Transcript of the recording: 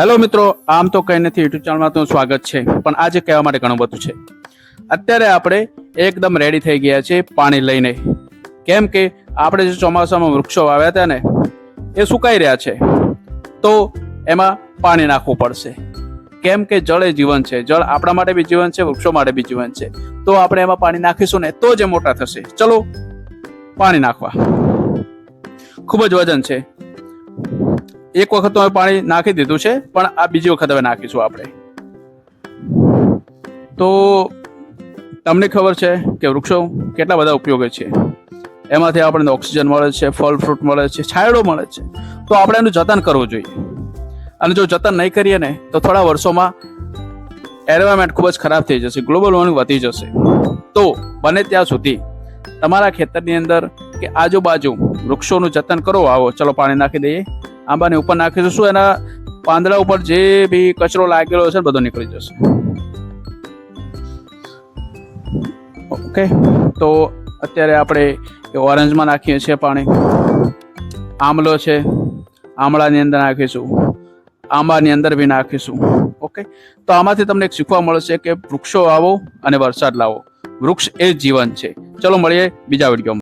Hello મિત્રો, આમ તો કંઈ નથી યુટ્યુબ ચેનલમાં તો સ્વાગત છે, પણ આજે કહેવા માટે ઘણું બધું છે. અત્યારે આપણે એકદમ રેડી થઈ ગયા છે પાણી લઈને. કેમ કે આપણે જે ચોમાસામાં વૃક્ષો વાવ્યા હતા ને, એ સુકાઈ રહ્યા છે. તો એમાં પાણી નાખવું પડશે. કેમ કે જળ એ જીવન છે, જળ આપણા માટે બી જીવન છે, વૃક્ષો માટે બી જીવન છે. તો આપણે એમાં પાણી નાખીશું ને, તો જ એ મોટા થશે. ચલો, પાણી નાખવા. ખૂબ જ વજન છે. એક વખત તો અમે પાણી નાખી દીધું છે, પણ આ બીજી વખત હવે નાખીશું આપણે. તો તમને ખબર છે કે વૃક્ષો કેટલા બધા ઉપયોગી છે. એમાંથી આપણને ઓક્સિજન મળે છે, ફળ, ફ્રૂટ મળે છે, છાંયડો મળે છે. તો આપણે એનું જતન કરવું જોઈએ. અને જો જતન નહીં કરીએ ને, તો થોડા વર્ષોમાં એન્વાયરમેન્ટ ખૂબ જ ખરાબ થઈ જશે ગ્લોબલ વોર્મિંગ વધી જશે. તો બને ત્યાં સુધી તમારા ખેતરની અંદર કે આજુબાજુ વૃક્ષોનું જતન કરો, આવો, ચલો પાણી નાખી દઈએ. આંબાની ઉપર નાખીશું શું એના પાંદડા ઉપર જે બી કચરો લાગેલો છે બધો નીકળી જશે. ઓકે, તો અત્યારે આપણે ઓરેન્જમાં નાખીએ છીએ પાણી. આમલો છે, આમળાની અંદર નાખીશું. આંબાની અંદર બી નાખીશું. ઓકે, તો આમાંથી તમને એક શીખવા મળશે કે વૃક્ષો આવો અને વરસાદ લાવો. વૃક્ષ એ જીવન છે. ચલો મળીએ બીજા વિડીયોમાં.